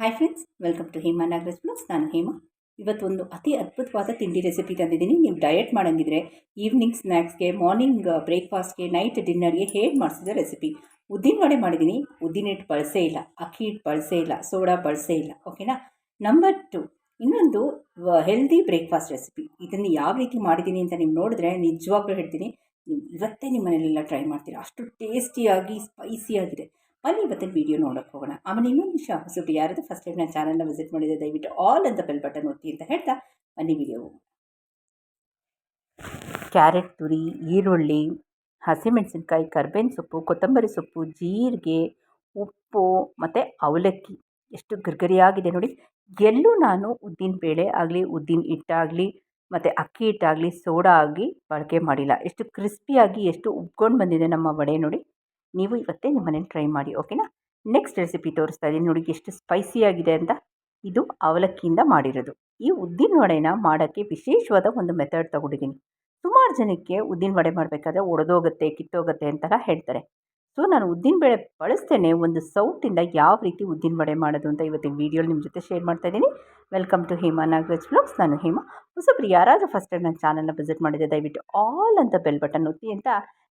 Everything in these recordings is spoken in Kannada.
Hi friends welcome to Hema Nagaraj blogs ನಾನು ಹೇಮಾ. ಇವತ್ತೊಂದು ಅತಿ ಅದ್ಭುತವಾದ ತಿಂಡಿ ರೆಸಿಪಿ ತಂದಿದ್ದೀನಿ. ನೀವು ಡಯಟ್ ಮಾಡೋಂಗಿದ್ರೆ ಈವ್ನಿಂಗ್ ಸ್ನ್ಯಾಕ್ಸ್ಗೆ ಮಾರ್ನಿಂಗ್ ಬ್ರೇಕ್ಫಾಸ್ಟ್ಗೆ ನೈಟ್ ಡಿನ್ನರ್ಗೆ ಹೇಗೆ ಮಾಡಿಸಿದ ರೆಸಿಪಿ ಉದ್ದಿನ ವಡೆ ಮಾಡಿದ್ದೀನಿ. ಉದ್ದಿನ ಹಿಟ್ಟು ಬಳಸೇ ಇಲ್ಲ, ಅಕ್ಕಿ ಹಿಟ್ಟು ಬಳಸೇ ಇಲ್ಲ, ಸೋಡಾ ಬಳಸೇ ಇಲ್ಲ ಓಕೆನಾ ನಂಬರ್ ಟು ಇನ್ನೊಂದು ಹೆಲ್ದಿ ಬ್ರೇಕ್ಫಾಸ್ಟ್ ರೆಸಿಪಿ ಇದನ್ನು ಯಾವ ರೀತಿ ಮಾಡಿದ್ದೀನಿ ಅಂತ ನೀವು ನೋಡಿದ್ರೆ ನಿಜವಾಗ್ಲೂ ಹೇಳ್ತೀನಿ. ನೀವು ಇವತ್ತೇ ನಿಮ್ಮ ಮನೇಲೆಲ್ಲ ಟ್ರೈ ಮಾಡ್ತೀರಾ. ಅಷ್ಟು ಟೇಸ್ಟಿಯಾಗಿ ಸ್ಪೈಸಿಯಾಗಿದೆ ಬನ್ನಿ ಇವತ್ತಿನ ವೀಡಿಯೋ ನೋಡೋಕೆ ಹೋಗೋಣ. ಆಮೇಲೆ ಇನ್ನೊಂದು ವಿಷಯ ಹೊಸಬರು ಯಾರಾದರೂ ಫಸ್ಟ್ ಟೈಮ್ ನನ್ನ ಚಾನಲ್ನ ವಿಸಿಟ್ ಮಾಡಿದರೆ ದಯವಿಟ್ಟು ಆಲ್ ಅಂತ ಬೆಲ್ ಬಟನ್ ಒತ್ತಿ ಅಂತ ಹೇಳ್ತಾ ಬನ್ನಿ ವಿಡಿಯೋ ಕ್ಯಾರೆಟ್ ತುರಿ, ಈರುಳ್ಳಿ ಹಸಿಮೆಣಸಿನ್ಕಾಯಿ ಕರ್ಬೇವಿನ ಸೊಪ್ಪು, ಕೊತ್ತಂಬರಿ ಸೊಪ್ಪು, ಜೀರಿಗೆ, ಉಪ್ಪು ಮತ್ತು ಅವಲಕ್ಕಿ. ಎಷ್ಟು ಗರ್ಗರಿಯಾಗಿದೆ ನೋಡಿ. ಎಲ್ಲೂ ನಾನು ಉದ್ದಿನ ಬೇಳೆ ಆಗಲಿ, ಉದ್ದಿನ ಹಿಟ್ಟಾಗಲಿ, ಮತ್ತು ಅಕ್ಕಿ ಹಿಟ್ಟಾಗಲಿ, ಸೋಡಾ ಆಗಿ ಬಳಕೆ ಮಾಡಿಲ್ಲ. ಎಷ್ಟು ಕ್ರಿಸ್ಪಿಯಾಗಿ ಎಷ್ಟು ಉಬ್ಕೊಂಡು ಬಂದಿದೆ ನಮ್ಮ ವಡೆ ನೋಡಿ. ನೀವು ಇವತ್ತೇ ನಿಮ್ಮ ಟ್ರೈ ಮಾಡಿ ಓಕೆನಾ ನೆಕ್ಸ್ಟ್ ರೆಸಿಪಿ ತೋರಿಸ್ತಾ ಇದ್ದೀನಿ. ನೋಡಿ ಎಷ್ಟು ಸ್ಪೈಸಿಯಾಗಿದೆ ಅಂತ. ಇದು ಅವಲಕ್ಕಿಯಿಂದ ಮಾಡಿರೋದು. ಈ ಉದ್ದಿನ ವಡೆನ ಮಾಡೋಕ್ಕೆ ವಿಶೇಷವಾದ ಒಂದು ಮೆಥಡ್ ತಗೊಂಡಿದ್ದೀನಿ. ಸುಮಾರು ಜನಕ್ಕೆ ಉದ್ದಿನ ವಡೆ ಮಾಡಬೇಕಾದ್ರೆ ಒಡೆದೋಗುತ್ತೆ, ಕಿತ್ತೋಗುತ್ತೆ ಅಂತೆಲ್ಲ ಹೇಳ್ತಾರೆ. ಸೊ ನಾನು ಉದ್ದಿನ ಬೇಳೆ ಬಳಸ್ತೇನೆ. ಒಂದು ಸೌಟಿಂದ ಯಾವ ರೀತಿ ಉದ್ದಿನ ವಡೆ ಮಾಡೋದು ಅಂತ ಇವತ್ತಿನ ವೀಡಿಯೋಲಿ ನಿಮ್ಮ ಜೊತೆ ಶೇರ್ ಮಾಡ್ತಾ ಇದ್ದೀನಿ. Welcome to Hema Nagaraj blogs ನಾನು ಹೇಮಾ. ಹೊಸಬ್ರು ಯಾರಾದರೂ ಫಸ್ಟ್ ಟೈಮ್ ನನ್ನ ಚಾನಲ್ನ ವಿಸಿಟ್ ಮಾಡಿದೆ ದಯವಿಟ್ಟು ಆಲ್ ಅಂತ ಬೆಲ್ ಬಟನ್ ಒತ್ತಿ ಅಂತ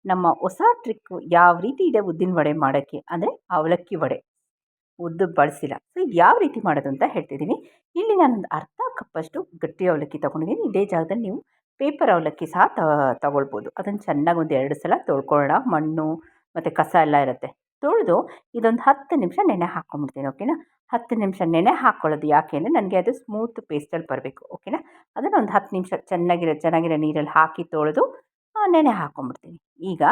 ನಮ್ಮ ಹೊಸ ಟ್ರಿಕ್ಕು ಯಾವ ರೀತಿ ಇದೆ ಉದ್ದಿನ ವಡೆ ಮಾಡೋಕ್ಕೆ? ಅಂದರೆ ಅವಲಕ್ಕಿ ವಡೆ. ಉದ್ದು ಬಳಸಿಲ್ಲ. ಸೊ ಇದು ಯಾವ ರೀತಿ ಮಾಡೋದು ಅಂತ ಹೇಳ್ತಿದ್ದೀನಿ. ಇಲ್ಲಿ ನಾನೊಂದು ಅರ್ಧ ಕಪ್ಪಷ್ಟು ಗಟ್ಟಿ ಅವಲಕ್ಕಿ ತೊಗೊಂಡಿದ್ದೀನಿ. ಇದೇ ಜಾಗದಲ್ಲಿ ನೀವು ಪೇಪರ್ ಅವಲಕ್ಕಿ ಸಹ ತಗೊಳ್ಬೋದು. ಅದನ್ನು ಚೆನ್ನಾಗಿ ಒಂದು ಎರಡು ಸಲ ತೊಳ್ಕೊಳ್ಳೋಣ. ಮಣ್ಣು ಮತ್ತು ಕಸ ಎಲ್ಲ ಇರುತ್ತೆ. ತೊಳೆದು ಇದೊಂದು ಹತ್ತು ನಿಮಿಷ ನೆನೆ ಹಾಕ್ಕೊಂಬಿಡ್ತೀನಿ ಓಕೆನಾ ಹತ್ತು ನಿಮಿಷ ನೆನೆ ಹಾಕ್ಕೊಳ್ಳೋದು ಯಾಕೆ ಅಂದರೆ ನನಗೆ ಅದು ಸ್ಮೂತ್ ಪೇಸ್ಟಲ್ಲಿ ಬರಬೇಕು ಓಕೆನಾ ಅದನ್ನು ಒಂದು ಹತ್ತು ನಿಮಿಷ ಚೆನ್ನಾಗಿರೋ ಚೆನ್ನಾಗಿರೋ ನೀರಲ್ಲಿ ಹಾಕಿ ತೊಳೆದು ನೆನೆ ಹಾಕೊಂಡ್ಬಿಡ್ತೀನಿ. ಈಗ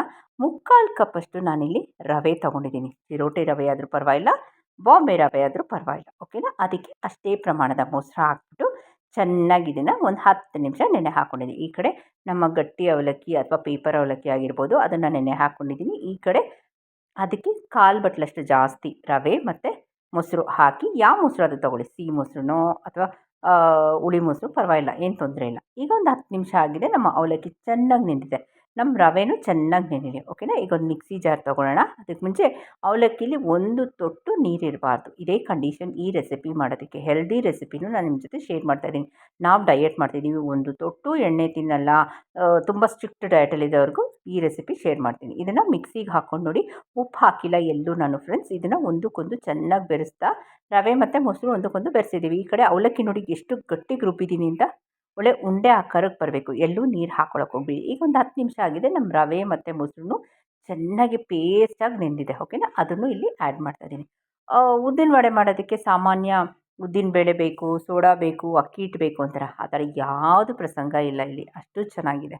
ಮುಕ್ಕಾಲು ಕಪ್ಪಷ್ಟು ನಾನಿಲ್ಲಿ ರವೆ ತೊಗೊಂಡಿದ್ದೀನಿ. ಚಿರೋಟಿ ರವೆ ಆದರೂ ಪರವಾಗಿಲ್ಲ, ಬಾಂಬೆ ರವೆ ಆದರೂ ಪರವಾಗಿಲ್ಲ, ಓಕೆನಾ? ಅದಕ್ಕೆ ಅಷ್ಟೇ ಪ್ರಮಾಣದ ಮೊಸರು ಹಾಕ್ಬಿಟ್ಟು ಚೆನ್ನಾಗಿ ಇದನ್ನು ಒಂದು ಹತ್ತು ನಿಮಿಷ ನೆನೆ ಹಾಕ್ಕೊಂಡಿದ್ದೀನಿ ಈ ಕಡೆ ನಮ್ಮ ಗಟ್ಟಿ ಅವಲಕ್ಕಿ ಅಥವಾ ಪೇಪರ್ ಅವಲಕ್ಕಿ ಆಗಿರ್ಬೋದು, ಅದನ್ನು ನೆನೆ ಹಾಕ್ಕೊಂಡಿದ್ದೀನಿ ಈ ಕಡೆ ಅದಕ್ಕೆ ಕಾಲು ಬಟ್ಲಷ್ಟು ಜಾಸ್ತಿ ರವೆ ಮತ್ತು ಮೊಸರು ಹಾಕಿ, ಯಾವ ಮೊಸರು ಅದು ತೊಗೊಳ್ಳಿ. ಸಿಹಿ ಮೊಸರುನೋ ಅಥವಾ ಹುಳಿ ಮೊಸರು ಪರವಾಗಿಲ್ಲ, ಏನು ತೊಂದರೆ ಇಲ್ಲ. ಈಗ ಒಂದು ಹತ್ತು ನಿಮಿಷ ಆಗಿದೆ, ನಮ್ಮ ಅವಲಕ್ಕಿ ಚೆನ್ನಾಗಿ ನೆಂದಿದೆ. ನಮ್ಮ ರವೆನೂ ಚೆನ್ನಾಗಿ ನೆನೆಲಿ, ಓಕೆನಾ? ಈಗ ಒಂದು ಮಿಕ್ಸಿ ಜಾರ್ ತೊಗೊಳ್ಳೋಣ ಅದಕ್ಕೆ ಮುಂಚೆ ಅವಲಕ್ಕಿಲಿ ಒಂದು ತೊಟ್ಟು ನೀರಿರಬಾರ್ದು. ಇದೇ ಕಂಡೀಷನ್ ಈ ರೆಸಿಪಿ ಮಾಡೋದಕ್ಕೆ. ಹೆಲ್ದಿ ರೆಸಿಪಿನೂ ನಾನು ನಿಮ್ಮ ಜೊತೆ ಶೇರ್ ಮಾಡ್ತಾಯಿದ್ದೀನಿ ನಾವು ಡಯಟ್ ಮಾಡ್ತಿದ್ದೀವಿ ಒಂದು ತೊಟ್ಟು, ಎಣ್ಣೆ ತಿನ್ನಲ್ಲ ತುಂಬ ಸ್ಟ್ರಿಕ್ಟ್ ಡಯಟಲ್ಲಿದ್ದವ್ರಿಗೂ ಈ ರೆಸಿಪಿ ಶೇರ್ ಮಾಡ್ತೀನಿ. ಇದನ್ನು ಮಿಕ್ಸಿಗೆ ಹಾಕ್ಕೊಂಡು ನೋಡಿ, ಉಪ್ಪು ಹಾಕಿಲ್ಲ ಎಲ್ಲೂ ನಾನು ಫ್ರೆಂಡ್ಸ್. ಇದನ್ನು ಒಂದಕ್ಕೊಂದು ಚೆನ್ನಾಗಿ ಬೆರೆಸ್ತಾ, ರವೆ ಮತ್ತು ಮೊಸರು ಒಂದಕ್ಕೊಂದು ಬೆರೆಸಿದ್ದೀವಿ ಈ ಕಡೆ ಅವಲಕ್ಕಿ ನೋಡಿ ಎಷ್ಟು ಗಟ್ಟಿಗೆ ರುಬ್ಬಿದ್ದೀನಿ ಅಂತ. ಒಳ್ಳೆ ಉಂಡೆ ಆಕಾರಕ್ಕೆ ಬರಬೇಕು. ಎಲ್ಲೂ ನೀರು ಹಾಕ್ಕೊಳಕ್ಕೆ ಹೋಗ್ಬಿಡಿ. ಈಗ ಒಂದು ಹತ್ತು ನಿಮಿಷ ಆಗಿದೆ ನಮ್ಮ ರವೆ ಮತ್ತು ಮೊಸರು ಚೆನ್ನಾಗಿ ಪೇಸ್ಟಾಗಿ ನೆಂದಿದೆ ಓಕೆನಾ ಅದನ್ನು ಇಲ್ಲಿ ಆ್ಯಡ್ ಮಾಡ್ತಾಯಿದ್ದೀನಿ ಉದ್ದಿನ ವಡೆ ಮಾಡೋದಕ್ಕೆ ಸಾಮಾನ್ಯ ಉದ್ದಿನ ಬೇಳೆ ಬೇಕು, ಸೋಡಾ ಬೇಕು, ಅಕ್ಕಿ ಹಿಟ್ಟು ಬೇಕು ಅಂತಾರೆ. ಆ ಥರ ಯಾವುದು ಪ್ರಸಂಗ ಇಲ್ಲ ಇಲ್ಲಿ. ಅಷ್ಟು ಚೆನ್ನಾಗಿದೆ.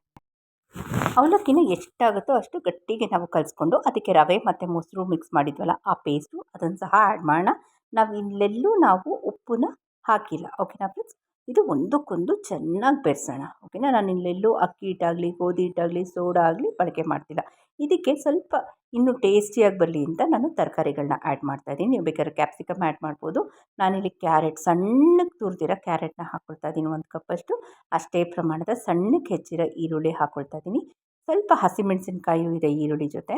ಅವಲಕ್ಕಿನ ಎಷ್ಟಾಗುತ್ತೋ ಅಷ್ಟು ಗಟ್ಟಿಗೆ ನಾವು ಕಲಿಸ್ಕೊಂಡು ಅದಕ್ಕೆ ರವೆ ಮತ್ತು ಮೊಸರು ಮಿಕ್ಸ್ ಮಾಡಿದ್ವಲ್ಲ, ಆ ಪೇಸ್ಟು ಅದನ್ನು ಸಹ ಆ್ಯಡ್ ಮಾಡೋಣ. ನಾವು ಇಲ್ಲೆಲ್ಲೂ ನಾವು ಉಪ್ಪನ್ನ ಹಾಕಿಲ್ಲ ಓಕೆನಾ ಫ್ರೆಂಡ್ಸ್ ಇದು ಒಂದಕ್ಕೊಂದು ಚೆನ್ನಾಗಿ ಬೆರೆಸೋಣ, ಓಕೆನಾ? ನಾನು ಇಲ್ಲೆಲ್ಲೂ ಅಕ್ಕಿ ಹಿಟ್ಟಾಗಲಿ, ಗೋಧಿ ಹಿಟ್ಟಾಗಲಿ ಸೋಡಾ ಆಗಲಿ ಬಳಕೆ ಮಾಡ್ತಿಲ್ಲ. ಇದಕ್ಕೆ ಸ್ವಲ್ಪ ಇನ್ನೂ ಟೇಸ್ಟಿಯಾಗಿ ಬರಲಿ ಅಂತ ನಾನು ತರಕಾರಿಗಳನ್ನ ಆ್ಯಡ್ ಮಾಡ್ತಾಯಿದ್ದೀನಿ ನೀವು ಬೇಕಾದ್ರೆ ಕ್ಯಾಪ್ಸಿಕಮ್ ಆ್ಯಡ್ ಮಾಡ್ಬೋದು. ನಾನಿಲ್ಲಿ ಕ್ಯಾರೆಟ್, ಸಣ್ಣಗೆ ತುರಿದಿರೋ ಕ್ಯಾರೆಟ್ನ ಹಾಕ್ಕೊಳ್ತಾ ಇದ್ದೀನಿ. ಒಂದು ಕಪ್ಪಷ್ಟು, ಅಷ್ಟೇ ಪ್ರಮಾಣದ ಸಣ್ಣಕ್ಕೆ ಹೆಚ್ಚಿರೋ ಈರುಳ್ಳಿ ಹಾಕ್ಕೊಳ್ತಾ ಇದ್ದೀನಿ. ಸ್ವಲ್ಪ ಹಸಿಮೆಣಸಿನ್ಕಾಯಿಯೂ ಇದೆ ಈರುಳ್ಳಿ ಜೊತೆ.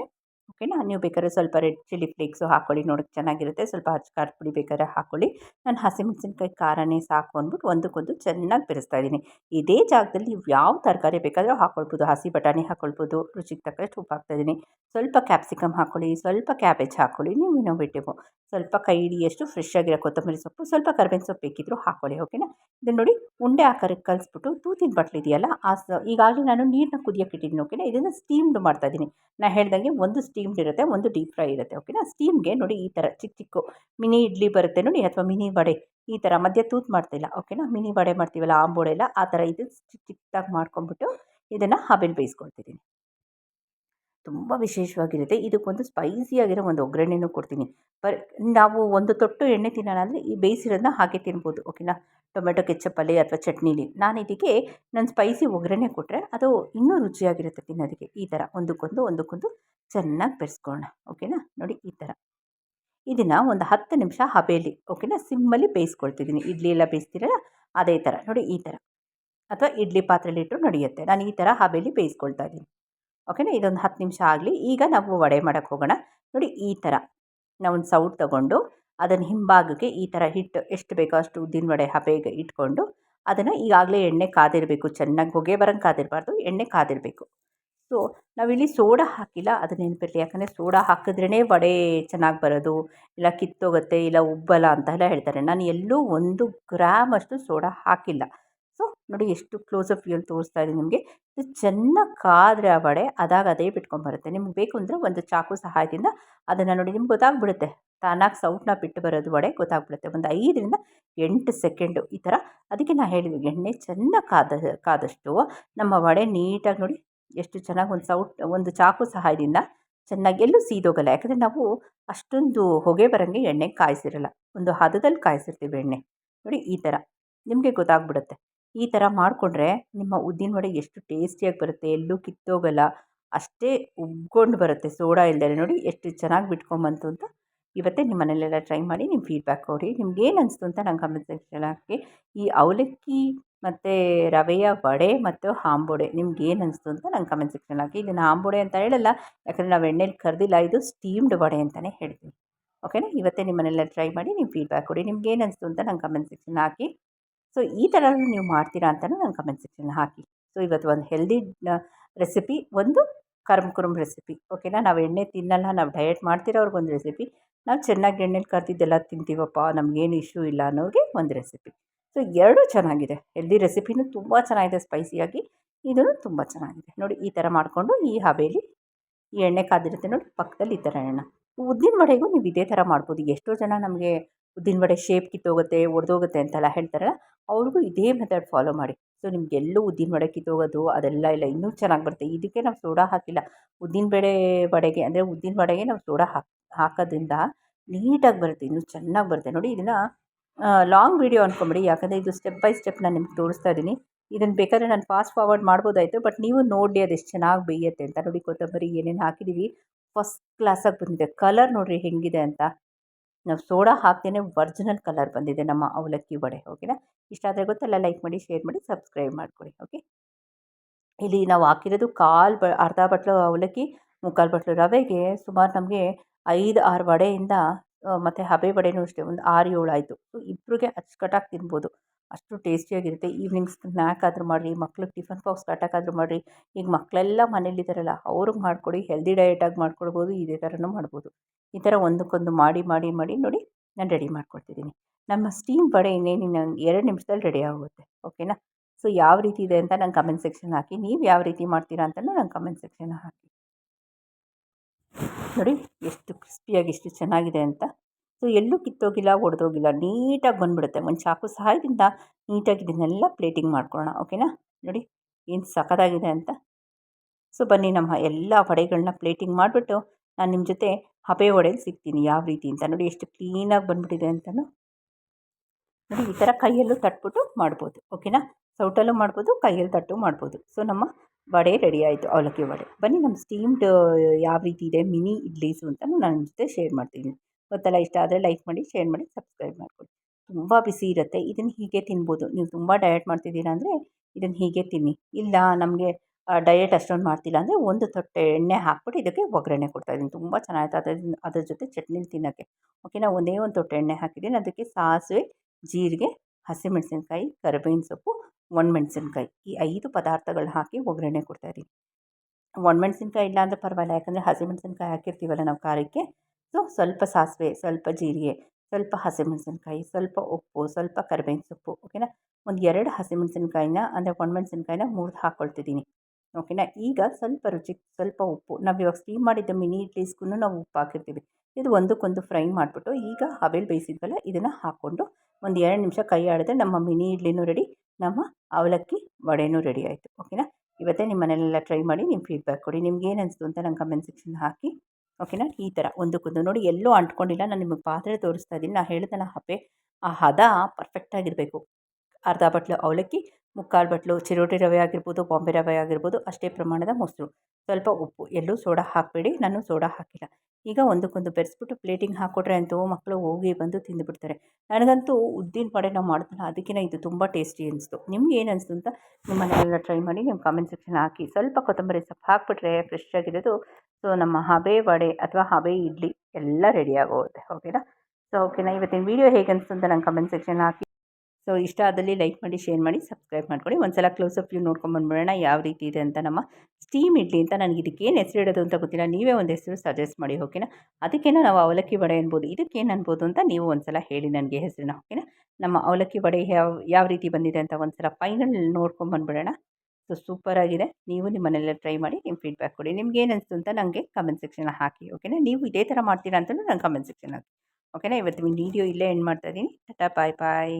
ಓಕೆನಾ ನೀವು ಬೇಕಾದ್ರೆ ಸ್ವಲ್ಪ ರೆಡ್ ಚಿಲ್ಲಿ ಫ್ಲೇಕ್ಸು ಹಾಕ್ಕೊಳ್ಳಿ ನೋಡೋಕ್ಕೆ ಚೆನ್ನಾಗಿರುತ್ತೆ. ಸ್ವಲ್ಪ ಹಚ್ಚ ಖಾರ ಪುಡಿ ಬೇಕಾದ್ರೆ ಹಾಕ್ಕೊಳ್ಳಿ ನಾನು ಹಸಿಮೆಣಸಿನ್ಕಾಯಿ ಖಾರನೇ ಸಾಕು ಅಂದ್ಬಿಟ್ಟು ಒಂದಕ್ಕೊಂದು ಚೆನ್ನಾಗಿ ಬೆರೆಸ್ತಾ ಇದ್ದೀನಿ. ಇದೇ ಜಾಗದಲ್ಲಿ ಯಾವ ತರಕಾರಿ ಬೇಕಾದರೂ ಹಾಕ್ಕೊಳ್ಬೋದು ಹಸಿ ಬಟಾಣಿ ಹಾಕ್ಕೊಳ್ಬೋದು ರುಚಿಗೆ ತಕ್ಕಷ್ಟು ಉಪ್ಪು ಹಾಕ್ತಾಯಿದ್ದೀನಿ ಸ್ವಲ್ಪ ಕ್ಯಾಪ್ಸಿಕಮ್ ಹಾಕ್ಕೊಳ್ಳಿ ಸ್ವಲ್ಪ ಕ್ಯಾಬೇಜ್ ಹಾಕ್ಕೊಳ್ಳಿ ನೀವು ಇನ್ನೋವೇಟಿವು ಸ್ವಲ್ಪ ಕೈ ಫ್ರೆಶ್ ಆಗಿರೋ ಕೊತ್ತಂಬರಿ ಸೊಪ್ಪು, ಸ್ವಲ್ಪ ಕರ್ಬೇವಿನ ಸೊಪ್ಪು ಬೇಕಿದ್ದರೂ ಹಾಕ್ಕೊಳ್ಳಿ ಓಕೆನಾ? ಇದನ್ನು ನೋಡಿ ಉಂಡೆ ಆಕಾರಕ್ಕೆ ಕಲಿಸ್ಬಿಟ್ಟು ತೂತಿನ ಬಟ್ಲು ಇದೆಯಲ್ಲ, ಆ ಈಗಾಗಲೇ ನಾನು ನೀರನ್ನ ಕುದಿಯೋಕೆ ಇಟ್ಟಿದ್ದೀನಿ. ಓಕೆನಾ? ಇದನ್ನು ಸ್ಟೀಮ್ಡ್ ಮಾಡ್ತಾ ಇದ್ದೀನಿ. ನಾನು ಹೇಳ್ದಂಗೆ ಒಂದು ಇರುತ್ತೆ, ಒಂದು ಡೀಪ್ ಫ್ರೈ ಇರುತ್ತೆ ಓಕೆನಾ ಸ್ಟೀಮ್ಗೆ ನೋಡಿ ಈ ಥರ ಚಿಕ್ಕ ಚಿಕ್ಕ ಮಿನಿ ಇಡ್ಲಿ ಬರುತ್ತೆ ನೋಡಿ ಅಥವಾ ಮಿನಿ ವಡೆ, ಈ ಥರ ಮಧ್ಯ ತೂತು ಮಾಡ್ತಿಲ್ಲ ಓಕೆನಾ ಮಿನಿ ವಡೆ ಮಾಡ್ತೀವಲ್ಲ ಆಂಬೋಡೆ ಎಲ್ಲ ಆ ಥರ ಇದು ಚಿಕ್ಕ ಚಿಕ್ಕದಾಗಿ ಮಾಡ್ಕೊಂಬಿಟ್ಟು ಇದನ್ನು ಹಬೆಲಿ ಬೇಯಿಸ್ಕೊಳ್ತಿದ್ದೀನಿ. ತುಂಬ ವಿಶೇಷವಾಗಿರುತ್ತೆ. ಇದಕ್ಕೊಂದು ಸ್ಪೈಸಿಯಾಗಿರೋ ಒಂದು ಒಗ್ಗರಣೆನೂ ಕೊಡ್ತೀನಿ. ಬರ್, ನಾವು ಒಂದು ತೊಟ್ಟು ಎಣ್ಣೆ ತಿನ್ನೋಣ ಅಂದರೆ ಈ ಬೇಯಿಸಿರೋದನ್ನ ಹಾಗೆ ತಿನ್ಬೋದು ಓಕೆನಾ ಟೊಮೆಟೊ ಕೆಚ್ಚಪ್ಪಲ್ಲಿ ಅಥವಾ ಚಟ್ನಿಲಿ. ನಾನು ಇದಕ್ಕೆ ನಾನು ಸ್ಪೈಸಿ ಒಗ್ಗರಣೆ ಕೊಟ್ಟರೆ ಅದು ಇನ್ನೂ ರುಚಿಯಾಗಿರುತ್ತೆ ತಿನ್ನೋದಕ್ಕೆ. ಈ ಥರ ಒಂದಕ್ಕೊಂದು ಒಂದಕ್ಕೊಂದು ಚೆನ್ನಾಗಿ ಬೆರೆಸ್ಕೊಳ್ಳೋಣ ಓಕೆನಾ ನೋಡಿ ಈ ಥರ ಇದನ್ನು ಒಂದು ಹತ್ತು ನಿಮಿಷ ಹಬೆಯಲ್ಲಿ ಓಕೆನಾ ಸಿಮ್ಮಲ್ಲಿ ಬೇಯಿಸ್ಕೊಳ್ತಿದ್ದೀನಿ. ಇಡ್ಲಿ ಎಲ್ಲ ಬೇಯಿಸ್ತೀರಲ್ಲ, ಅದೇ ಥರ ನೋಡಿ ಈ ಥರ ಅಥವಾ ಇಡ್ಲಿ ಪಾತ್ರೆಯಲ್ಲಿಟ್ಟರು ನಡೆಯುತ್ತೆ. ನಾನು ಈ ಥರ ಹಬೆಯಲ್ಲಿ ಬೇಯಿಸ್ಕೊಳ್ತಾ ಇದ್ದೀನಿ. ಓಕೆನಾ ಇದೊಂದು ಹತ್ತು ನಿಮಿಷ ಆಗಲಿ. ಈಗ ನಾವು ವಡೆ ಮಾಡೋಕ್ಕೆ ಹೋಗೋಣ. ನೋಡಿ, ಈ ಥರ ನಾವೊಂದು ಸೌಟ್ ತೊಗೊಂಡು ಅದನ್ನು ಹಿಂಭಾಗಕ್ಕೆ ಈ ಥರ ಹಿಟ್ಟು ಎಷ್ಟು ಬೇಕೋ ಅಷ್ಟು ಉದ್ದಿನ ವಡೆ ಹಬೆಗೆ ಇಟ್ಕೊಂಡು ಅದನ್ನು ಈಗಾಗಲೇ ಎಣ್ಣೆ ಕಾದಿರಬೇಕು. ಚೆನ್ನಾಗಿ ಹೊಗೆ ಬರಂಗೆ ಕಾದಿರಬಾರ್ದು. ಎಣ್ಣೆ ಕಾದಿರಬೇಕು. ಸೊ ನಾವಿಲ್ಲಿ ಸೋಡಾ ಹಾಕಿಲ್ಲ. ಅದನ್ನ ನೆನಪಿರಲಿ. ಯಾಕಂದರೆ ಸೋಡಾ ಹಾಕಿದ್ರೇ ವಡೆ ಚೆನ್ನಾಗಿ ಬರೋದು. ಇಲ್ಲ ಕಿತ್ತೋಗುತ್ತೆ, ಇಲ್ಲ ಉಬ್ಬಲ್ಲ ಅಂತೆಲ್ಲ ಹೇಳ್ತಾರೆ. ನಾನು ಎಲ್ಲೂ ಒಂದು ಗ್ರಾಮಷ್ಟು ಸೋಡಾ ಹಾಕಿಲ್ಲ. ನೋಡಿ ಎಷ್ಟು ಕ್ಲೋಸಪ್ ಇಲ್ಲಿ ತೋರಿಸ್ತಾ ಇದ್ದೀನಿ ನಿಮಗೆ. ಇದು ಚೆನ್ನಾಗಿ ಕಾದರೆ ಆ ವಡೆ, ಅದಾಗ ಅದೇ ಬಿಟ್ಕೊಂಡ್ಬರುತ್ತೆ ನಿಮ್ಗೆ ಬೇಕು ಅಂದರೆ ಒಂದು ಚಾಕು ಸಹಾಯದಿಂದ ಅದನ್ನು ನೋಡಿ ನಿಮ್ಗೆ ಗೊತ್ತಾಗ್ಬಿಡುತ್ತೆ. ತಾನಾಗಿ ಸೌಟ್ನ ಬಿಟ್ಟು ಬರೋದು ವಡೆ ಗೊತ್ತಾಗ್ಬಿಡುತ್ತೆ. ಒಂದು ಐದರಿಂದ ಎಂಟು ಸೆಕೆಂಡು ಈ ಥರ ಅದಕ್ಕೆ ನಾನು ಹೇಳಿದ್ವಿ ಎಣ್ಣೆ ಚೆನ್ನಾಗಿ ಕಾದ, ಕಾದಷ್ಟು ನಮ್ಮ ವಡೆ ನೀಟಾಗಿ ನೋಡಿ ಎಷ್ಟು ಚೆನ್ನಾಗಿ ಒಂದು ಸೌಟ್ ಒಂದು ಚಾಕು ಸಹಾಯದಿಂದ ಚೆನ್ನಾಗಿ ಎಲ್ಲೂ ಸೀದೋಗಲ್ಲ. ಯಾಕಂದರೆ ನಾವು ಅಷ್ಟೊಂದು ಹೊಗೆ ಬರೋಂಗೆ ಎಣ್ಣೆ ಕಾಯಿಸಿರಲ್ಲ. ಒಂದು ಹದದಲ್ಲಿ ಕಾಯಿಸಿರ್ತೀವಿ ಎಣ್ಣೆ. ನೋಡಿ ಈ ಥರ ನಿಮಗೆ ಗೊತ್ತಾಗ್ಬಿಡುತ್ತೆ. ಈ ಥರ ಮಾಡಿಕೊಂಡ್ರೆ ನಿಮ್ಮ ಉದ್ದಿನ ವಡೆ ಎಷ್ಟು ಟೇಸ್ಟಿಯಾಗಿ ಬರುತ್ತೆ, ಎಲ್ಲೂ ಕಿತ್ತೋಗಲ್ಲ, ಅಷ್ಟೇ ಉಬ್ಕೊಂಡು ಬರುತ್ತೆ ಸೋಡಾ ಇಲ್ಲದೇ ನೋಡಿ ಎಷ್ಟು ಚೆನ್ನಾಗಿ ಬಿಟ್ಕೊಂಬಂತು ಅಂತ ಇವತ್ತೇ ನಿಮ್ಮ ಮನೇಲೆಲ್ಲ ಟ್ರೈ ಮಾಡಿ ನಿಮ್ಮ ಫೀಡ್ಬ್ಯಾಕ್ ಕೊಡಿ. ನಿಮ್ಗೇನು ಅನಿಸ್ತು ಅಂತ ನಂಗೆ ಕಮೆಂಟ್ ಸೆಕ್ಷನ್ ಹಾಕಿ. ಈ ಅವಲಕ್ಕಿ ಮತ್ತು ರವೆಯ ವಡೆ ಮತ್ತು ಹಾಂಬೋಡೆ ನಿಮ್ಗೆ ಏನು ಅನಿಸ್ತು ಅಂತ ನಂಗೆ ಕಮೆಂಟ್ ಸೆಕ್ಷನ್ ಹಾಕಿ. ಇದನ್ನು ಹಾಂಬೋಡೆ ಅಂತ ಹೇಳಲ್ಲ, ಯಾಕಂದರೆ ನಾವು ಎಣ್ಣೆಲಿ ಕರೆದಿಲ್ಲ, ಇದು ಸ್ಟೀಮ್ಡ್ ವಡೆ ಅಂತಲೇ ಹೇಳ್ತೀನಿ ಓಕೆನಾ ಇವತ್ತೇ ನಿಮ್ಮ ಮನೆಯಲ್ಲ ಟ್ರೈ ಮಾಡಿ, ನಿಮ್ಮ ಫೀಡ್ಬ್ಯಾಕ್ ಕೊಡಿ. ನಿಮ್ಗೆ ಏನು ಅನಿಸ್ತು ಅಂತ ನಂಗೆ ಕಮೆಂಟ್ ಸೆಕ್ಷನ್ ಹಾಕಿ. ಸೊ ಈ ಥರ ನೀವು ಮಾಡ್ತೀರಾ ಅಂತಲೂ ನಂಗೆ ಕಮೆಂಟ್ ಸೆಕ್ಷನ್ ಹಾಕಿ. ಸೊ ಇವತ್ತು ಒಂದು ಹೆಲ್ದಿ ರೆಸಿಪಿ ಒಂದು ಕರ್ಮ್ ಕುರುಮ್ ರೆಸಿಪಿ ಓಕೆನಾ ನಾವು ಎಣ್ಣೆ ತಿನ್ನಲ್ಲ, ನಾವು ಡಯಟ್ ಮಾಡ್ತಿರೋರ್ಗೊಂದು ರೆಸಿಪಿ ನಾವು ಚೆನ್ನಾಗಿ ಎಣ್ಣೆಲಿ ಕರ್ದಿದ್ದೆಲ್ಲ ತಿಂತೀವಪ್ಪ ನಮಗೇನು ಇಶ್ಯೂ ಇಲ್ಲ ಅನ್ನೋರಿಗೆ ಒಂದು ರೆಸಿಪಿ ಸೊ ಎರಡೂ ಚೆನ್ನಾಗಿದೆ. ಹೆಲ್ದಿ ರೆಸಿಪಿನೂ ತುಂಬ ಚೆನ್ನಾಗಿದೆ ಸ್ಪೈಸಿಯಾಗಿ ಇದೂ ತುಂಬ ಚೆನ್ನಾಗಿದೆ. ನೋಡಿ, ಈ ಥರ ಮಾಡಿಕೊಂಡು ಈ ಹಬೆಯಲ್ಲಿ ಈ ಎಣ್ಣೆ ಕಾದಿರುತ್ತೆ ನೋಡಿ ಪಕ್ಕದಲ್ಲಿ ಈ ಥರ ಎಣ್ಣೆ. ಉದ್ದಿನ ವಡೆಗೂ ನೀವು ಇದೇ ಥರ ಮಾಡ್ಬೋದು. ಎಷ್ಟೋ ಜನ ನಮಗೆ ಉದ್ದಿನ ವಡೆ ಶೇಪ್ ಕಿತ್ತೋಗುತ್ತೆ ಒಡೆದೋಗುತ್ತೆ ಅಂತೆಲ್ಲ ಹೇಳ್ತಾರಲ್ಲ, ಅವ್ರಿಗೂ ಇದೇ ಮೆಥಡ್ ಫಾಲೋ ಮಾಡಿ. ಸೊ ನಿಮಗೆಲ್ಲೂ ಉದ್ದಿನ ವಡೆ ಕಿತ್ತೋಗೋದು ಅದೆಲ್ಲ ಇಲ್ಲ, ಇನ್ನೂ ಚೆನ್ನಾಗಿ ಬರುತ್ತೆ. ಇದಕ್ಕೆ ನಾವು ಸೋಡಾ ಹಾಕಿಲ್ಲ. ಉದ್ದಿನ ಬೇಳೆ ವಡೆಗೆ, ಅಂದರೆ ಉದ್ದಿನ ವಡೆಗೆ ನಾವು ಸೋಡಾ ಹಾಕಿ, ಹಾಕೋದ್ರಿಂದ ನೀಟಾಗಿ ಬರುತ್ತೆ, ಇನ್ನೂ ಚೆನ್ನಾಗಿ ಬರುತ್ತೆ. ನೋಡಿ, ಇದನ್ನು ಲಾಂಗ್ ವೀಡಿಯೋ ಅಂದ್ಕೊಂಬಿಡಿ ಯಾಕಂದರೆ ಇದು ಸ್ಟೆಪ್ ಬೈ ಸ್ಟೆಪ್ ನಾನು ನಿಮ್ಗೆ ತೋರಿಸ್ತಾ ಇದ್ದೀನಿ. ಇದನ್ನು ಬೇಕಾದರೆ ನಾನು ಫಾಸ್ಟ್ ಫಾರ್ವರ್ಡ್ ಮಾಡ್ಬೋದಾಯಿತು ಬಟ್ ನೀವು ನೋಡಿ ಅದು ಎಷ್ಟು ಚೆನ್ನಾಗಿ ಬೇಯುತ್ತೆ ಅಂತ. ನೋಡಿ, ಕೊತ್ತಂಬರಿ ಏನೇನು ಹಾಕಿದ್ದೀವಿ ಫಸ್ಟ್ ಕ್ಲಾಸಾಗಿ ಬಂದಿದೆ. ಕಲರ್ ನೋಡಿರಿ ಹೆಂಗಿದೆ ಅಂತ. ನಾವು ಸೋಡಾ ಹಾಕ್ತೇನೆ ಒರ್ಜಿನಲ್ ಕಲರ್ ಬಂದಿದೆ ನಮ್ಮ ಅವಲಕ್ಕಿ ವಡೆ ಓಕೆನಾ ಇಷ್ಟ ಆದರೆ ಗೊತ್ತಲ್ಲ ಲೈಕ್ ಮಾಡಿ ಶೇರ್ ಮಾಡಿ ಸಬ್ಸ್ಕ್ರೈಬ್ ಮಾಡ್ಕೊಳ್ಳಿ ಓಕೆ ಇಲ್ಲಿ ನಾವು ಹಾಕಿರೋದು ಕಾಲು ಬ, ಅರ್ಧ ಬಟ್ಲು ಅವಲಕ್ಕಿ, ಮುಕ್ಕಾಲು ಬಟ್ಲು ರವೆಗೆ ಸುಮಾರು ನಮಗೆ ಐದು, ಆರು ವಡೆಯಿಂದ ಮತ್ತು ಹಬೆ ವಡೆನೂ ಅಷ್ಟೇ, ಒಂದು ಆರು ಏಳು ಆಯಿತು. ಇಬ್ಬರಿಗೆ ಅಚ್ಚುಕಟ್ಟಾಗಿ ತಿನ್ಬೋದು. ಅಷ್ಟು ಟೇಸ್ಟಿಯಾಗಿರುತ್ತೆ. ಈವ್ನಿಂಗ್ ಸ್ನ್ಯಾಕ್ ಆದರೂ ಮಾಡಿರಿ, ಮಕ್ಳಿಗೆ ಟಿಫನ್ ಬಾಕ್ಸ್ ಕಟ್ಟೋಕ್ಕಾದ್ರೂ ಮಾಡಿರಿ. ಈಗ ಮಕ್ಕಳೆಲ್ಲ ಮನೇಲಿದ್ದಾರಲ್ಲ, ಅವ್ರಿಗೆ ಮಾಡಿಕೊಡಿ ಹೆಲ್ದಿ ಡಯಟಾಗಿ ಮಾಡ್ಕೊಡ್ಬೋದು, ಇದೇ ಥರನೂ ಮಾಡ್ಬೋದು. ಈ ಥರ ಒಂದಕ್ಕೊಂದು ಮಾಡಿ ಮಾಡಿ ಮಾಡಿ ನೋಡಿ ನಾನು ರೆಡಿ ಮಾಡ್ಕೊಡ್ತಿದ್ದೀನಿ. ನಮ್ಮ ಸ್ಟೀಮ್ ವಡೆ ಇನ್ನೇನು ಎರಡು ನಿಮಿಷದಲ್ಲಿ ರೆಡಿ ಆಗುತ್ತೆ ಓಕೆನಾ ಸೊ ಯಾವ ರೀತಿ ಇದೆ ಅಂತ ನಂಗೆ ಕಮೆಂಟ್ ಸೆಕ್ಷನ್ ಹಾಕಿ, ನೀವು ಯಾವ ರೀತಿ ಮಾಡ್ತೀರಾ ಅಂತಲೂ ನಂಗೆ ಕಮೆಂಟ್ ಸೆಕ್ಷನ್ ಹಾಕಿ. ನೋಡಿ ಎಷ್ಟು ಕ್ರಿಸ್ಪಿಯಾಗಿ ಎಷ್ಟು ಚೆನ್ನಾಗಿದೆ ಅಂತ. ಸೊ ಎಲ್ಲೂ ಕಿತ್ತೋಗಿಲ್ಲ, ಒಡೆದೋಗಿಲ್ಲ, ನೀಟಾಗಿ ಬಂದುಬಿಡುತ್ತೆ. ಒಂದು ಚಾಕು ಸಹಾಯದಿಂದ ನೀಟಾಗಿ ಇದನ್ನೆಲ್ಲ ಪ್ಲೇಟಿಂಗ್ ಮಾಡ್ಕೊಳ್ಳೋಣ, ಓಕೆನಾ? ನೋಡಿ, ಏನು ಸಖತ್ತಾಗಿದೆ ಅಂತ. ಸೊ, ಬನ್ನಿ, ನಮ್ಮ ಎಲ್ಲ ವಡೆಗಳನ್ನ ಪ್ಲೇಟಿಂಗ್ ಮಾಡಿಬಿಟ್ಟು ನಾನು ನಿಮ್ಮ ಜೊತೆ ಹಬೆ ಒಡೆಯಲ್ಲಿ ಸಿಗ್ತೀನಿ ಯಾವ ರೀತಿ ಅಂತ. ನೋಡಿ, ಎಷ್ಟು ಕ್ಲೀನಾಗಿ ಬಂದ್ಬಿಟ್ಟಿದೆ ಅಂತಲೂ ನೋಡಿ, ಈ ಥರ ಕೈಯಲ್ಲೂ ತಟ್ಬಿಟ್ಟು ಮಾಡ್ಬೋದು, ಓಕೆನಾ? ಸೌಟಲ್ಲೂ ಮಾಡ್ಬೋದು, ಕೈಯಲ್ಲಿ ತಟ್ಟು ಮಾಡ್ಬೋದು. ಸೊ, ನಮ್ಮ ವಡೆ ರೆಡಿ ಆಯಿತು, ಅವಲಕ್ಕಿ ವಡೆ. ಬನ್ನಿ, ನಮ್ಮ ಸ್ಟೀಮ್ಡ್ ಯಾವ ರೀತಿ ಇದೆ, ಮಿನಿ ಇಡ್ಲೀಸು ಅಂತಲೂ ನಾನು ನಿಮ್ಮ ಜೊತೆ ಶೇರ್ ಮಾಡ್ತೀನಿ. ಗೊತ್ತಲ್ಲ, ಇಷ್ಟ ಆದರೆ ಲೈಕ್ ಮಾಡಿ ಶೇರ್ ಮಾಡಿ ಸಬ್ಸ್ಕ್ರೈಬ್ ಮಾಡ್ಕೊಳ್ಳಿ ತುಂಬ ಬಿಸಿ ಇರುತ್ತೆ. ಇದನ್ನು ಹೀಗೆ ತಿನ್ಬೋದು. ನೀವು ತುಂಬ ಡಯಟ್ ಮಾಡ್ತಿದ್ದೀರಾ ಅಂದರೆ ಇದನ್ನು ಹೀಗೆ ತಿನ್ನಿ. ಇಲ್ಲ ನಮಗೆ ಡಯಟ್ ಅಷ್ಟೊಂದು ಮಾಡ್ತಿಲ್ಲ ಅಂದರೆ ಒಂದು ತೊಟ್ಟೆ ಎಣ್ಣೆ ಹಾಕ್ಬಿಟ್ಟು ಇದಕ್ಕೆ ಒಗ್ಗರಣೆ ಕೊಡ್ತಾಯಿದ್ದೀನಿ ತುಂಬ ಚೆನ್ನಾಗಿತ್ತು ಅದ್ರ ಅದ್ರ ಜೊತೆ ಚಟ್ನಿ ತಿನ್ನೋಕ್ಕೆ. ಓಕೆನಾ ಒಂದೇ ಒಂದು ತೊಟ್ಟೆ ಎಣ್ಣೆ ಹಾಕಿದ್ದೀನಿ. ಅದಕ್ಕೆ ಸಾಸಿವೆ, ಜೀರಿಗೆ, ಹಸಿಮೆಣಸಿನ್ಕಾಯಿ, ಕರಿಬೇವಿನ ಸೊಪ್ಪು, ಒಣಮೆಣಸಿನ್ಕಾಯಿ ಈ ಐದು ಪದಾರ್ಥಗಳನ್ನ ಹಾಕಿ ಒಗ್ಗರಣೆ ಕೊಡ್ತಾ ಕೊಡ್ತಾಯಿದ್ದೀನಿ ಒಣಮೆಣ್ಸಿನ್ಕಾಯಿ ಇಲ್ಲ ಅಂದರೆ ಪರವಾಗಿಲ್ಲ. ಯಾಕಂದರೆ ಹಸಿಮೆಣಸಿನ್ಕಾಯಿ ಹಾಕಿರ್ತೀವಲ್ಲ ನಾವು ಖಾರಕ್ಕೆ ಸೊ ಸ್ವಲ್ಪ ಸಾಸಿವೆ, ಸ್ವಲ್ಪ ಜೀರಿಗೆ, ಸ್ವಲ್ಪ ಹಸಿಮೆಣಸಿನ್ಕಾಯಿ, ಸ್ವಲ್ಪ ಉಪ್ಪು, ಸ್ವಲ್ಪ ಕರಿಬೇವಿನ ಸೊಪ್ಪು ಓಕೆನಾ ಒಂದು ಎರಡು ಹಸಿಮೆಣಸಿನ್ಕಾಯಿನ, ಅಂದರೆ ಒಣಮೆಣ್ಸಿನ್ಕಾಯಿನ ಮುರಿದು ಹಾಕ್ಕೊಳ್ತಿದ್ದೀನಿ ಓಕೆನಾ ಈಗ ಸ್ವಲ್ಪ ರುಚಿ, ಸ್ವಲ್ಪ ಉಪ್ಪು ನಾವು ಇವಾಗ ಸ್ಟೀಮ್ ಮಾಡಿದ್ದ ಮಿನಿ ಇಡ್ಲಿಸ್ಗೂ ನಾವು ಉಪ್ಪು ಹಾಕಿರ್ತೀವಿ. ಇದು ಒಂದಕ್ಕೊಂದು ಫ್ರೈ ಮಾಡಿಬಿಟ್ಟು ಈಗ ಹಬೆಲ್ ಬೇಯಿಸಿದ್ವಲ್ಲ, ಇದನ್ನು ಹಾಕ್ಕೊಂಡು ಒಂದು ಎರಡು ನಿಮಿಷ ಕೈ ಆಡಿದ್ರೆ ನಮ್ಮ ಮಿನಿ ಇಡ್ಲಿನೂ ರೆಡಿ ನಮ್ಮ ಅವಲಕ್ಕಿ ವಡೆನೂ ರೆಡಿ ಆಯಿತು ಓಕೆನಾ ಇವತ್ತೇ ನಿಮ್ಮ ಮನೆಯಲ್ಲೆಲ್ಲ ಟ್ರೈ ಮಾಡಿ ನಿಮ್ಮ ಫೀಡ್ಬ್ಯಾಕ್ ಕೊಡಿ, ನಿಮ್ಗೆ ಏನು ಅನಿಸ್ತು ಅಂತ ನಂಗೆ ಕಮೆಂಟ್ ಸೆಕ್ಷನ್ ಹಾಕಿ. ಓಕೆನಾ ಈ ಥರ ಒಂದಕ್ಕೊಂದು ನೋಡಿ ಎಲ್ಲೂ ಅಂಟ್ಕೊಂಡಿಲ್ಲ, ನಾನು ನಿಮಗೆ ಪಾತ್ರೆ ತೋರಿಸ್ತಾ ಇದ್ದೀನಿ. ನಾನು ಹೇಳಿದೆಲ್ಲ ಹಬೆ ಆ ಹದ ಪರ್ಫೆಕ್ಟಾಗಿರಬೇಕು ಅರ್ಧ ಬಟ್ಲು ಅವಲಕ್ಕಿ, ಮುಕ್ಕಾಲು ಬಟ್ಲು ಚಿರೋಟಿ ರವೆ ಆಗಿರ್ಬೋದು, ಬಾಂಬೆ ರವೆ ಆಗಿರ್ಬೋದು, ಅಷ್ಟೇ ಪ್ರಮಾಣದ ಮೊಸರು. ಸ್ವಲ್ಪ ಉಪ್ಪು, ಎಲ್ಲೂ ಸೋಡಾ ಹಾಕಬೇಡಿ, ನಾನು ಸೋಡಾ ಹಾಕಿಲ್ಲ. ಈಗ ಒಂದಕ್ಕೊಂದು ಬೆರೆಸ್ಬಿಟ್ಟು ಪ್ಲೇಟಿಂಗ್ ಹಾಕ್ಕೊಟ್ರೆ ಅಂತೂ ಮಕ್ಕಳು ಹೋಗಿ ಬಂದು ತಿಂದುಬಿಡ್ತಾರೆ. ನನಗಂತೂ ಉದ್ದಿನ ವಡೆ ನಾವು ಮಾಡ್ತಲ್ಲ ಅದಕ್ಕಿಂತ ಇದು ತುಂಬ ಟೇಸ್ಟಿ ಅನಿಸ್ತು. ನಿಮ್ಗೆ ಏನು ಅನಿಸ್ತು ಅಂತ ನಿಮ್ಮ ಮನೆಯಲ್ಲೆಲ್ಲ ಟ್ರೈ ಮಾಡಿ ನಿಮ್ಮ ಕಾಮೆಂಟ್ ಸೆಕ್ಷನ್ ಹಾಕಿ. ಸ್ವಲ್ಪ ಕೊತ್ತಂಬರಿ ಸೊಪ್ಪು ಹಾಕ್ಬಿಟ್ರೆ ಫ್ರೆಶ್ ಆಗಿರೋದು ಸೊ ನಮ್ಮ ಹಬೆ ವಡೆ ಅಥವಾ ಹಬೆ ಇಡ್ಲಿ ಎಲ್ಲ ರೆಡಿ ಆಗೋಗುತ್ತೆ ಓಕೆನಾ ಸೊ ಓಕೆನಾ ಇವತ್ತಿನ ವೀಡಿಯೋ ಹೇಗೆ ಅನಿಸ್ತು ಅಂತ ನಂಗೆ ಕಮೆಂಟ್ ಸೆಕ್ಷನ್ ಹಾಕಿ. ಸೊ ಇಷ್ಟ ಆದಲ್ಲಿ ಲೈಕ್ ಮಾಡಿ ಶೇರ್ ಮಾಡಿ ಸಬ್ಸ್ಕ್ರೈಬ್ ಮಾಡ್ಕೊಳ್ಳಿ. ಒಂದು ಸಲ ಕ್ಲೋಸಪ್ ವ್ಯೂ ನೋಡ್ಕೊಂಬಂದ್ಬಿಡೋಣ ಯಾವ ರೀತಿ ಇದೆ ಅಂತ ನಮ್ಮ ಸ್ಟೀಮ್ ಇಡ್ಲಿ ಅಂತ ನನಗೆ ಇದಕ್ಕೇನು ಹೆಸರು ಇಡೋದು ಅಂತ ಗೊತ್ತಿಲ್ಲ. ನೀವೇ ಒಂದು ಹೆಸರು ಸಜೆಸ್ಟ್ ಮಾಡಿ ಓಕೆನಾ ಅದಕ್ಕೇನೋ ನಾವು ಅವಲಕ್ಕಿ ವಡೆ ಅನ್ಬೋದು. ಇದಕ್ಕೇನು ಅನ್ಬೋದು ಅಂತ ನೀವು ಒಂದು ಸಲ ಹೇಳಿ ನನಗೆ ಹೆಸರಿನ ಓಕೆನಾ ನಮ್ಮ ಅವಲಕ್ಕಿ ವಡೆ ಯಾವ ಯಾವ ರೀತಿ ಬಂದಿದೆ ಅಂತ ಒಂದು ಸಲ ಫೈನಲ್ ನೋಡ್ಕೊಂಬಂದ್ಬಿಡೋಣ ಸೊ ಸೂಪರಾಗಿದೆ ನೀವು ನಿಮ್ಮ ಟ್ರೈ ಮಾಡಿ ನಿಮ್ಮ ಫೀಡ್ಬ್ಯಾಕ್ ಕೊಡಿ. ನಿಮ್ಗೆ ಏನು ಅನಿಸ್ತು ಅಂತ ನನಗೆ ಕಮೆಂಟ್ ಸೆಕ್ಷನ್ ಹಾಕಿ ಓಕೆನಾ ನೀವು ಇದೇ ಥರ ಮಾಡ್ತೀರಾ ಅಂತಲೂ ನಂಗೆ ಕಮೆಂಟ್ ಸೆಕ್ಷನ್ ಹಾಕಿ ಓಕೆನಾ ಇವತ್ತು ವೀಡಿಯೋ ಇಲ್ಲೇ ಎಂಡ್ ಮಾಡ್ತಾ ಇದ್ದೀನಿ. ಟಾಟಾ ಬಾಯ್ ಬಾಯ್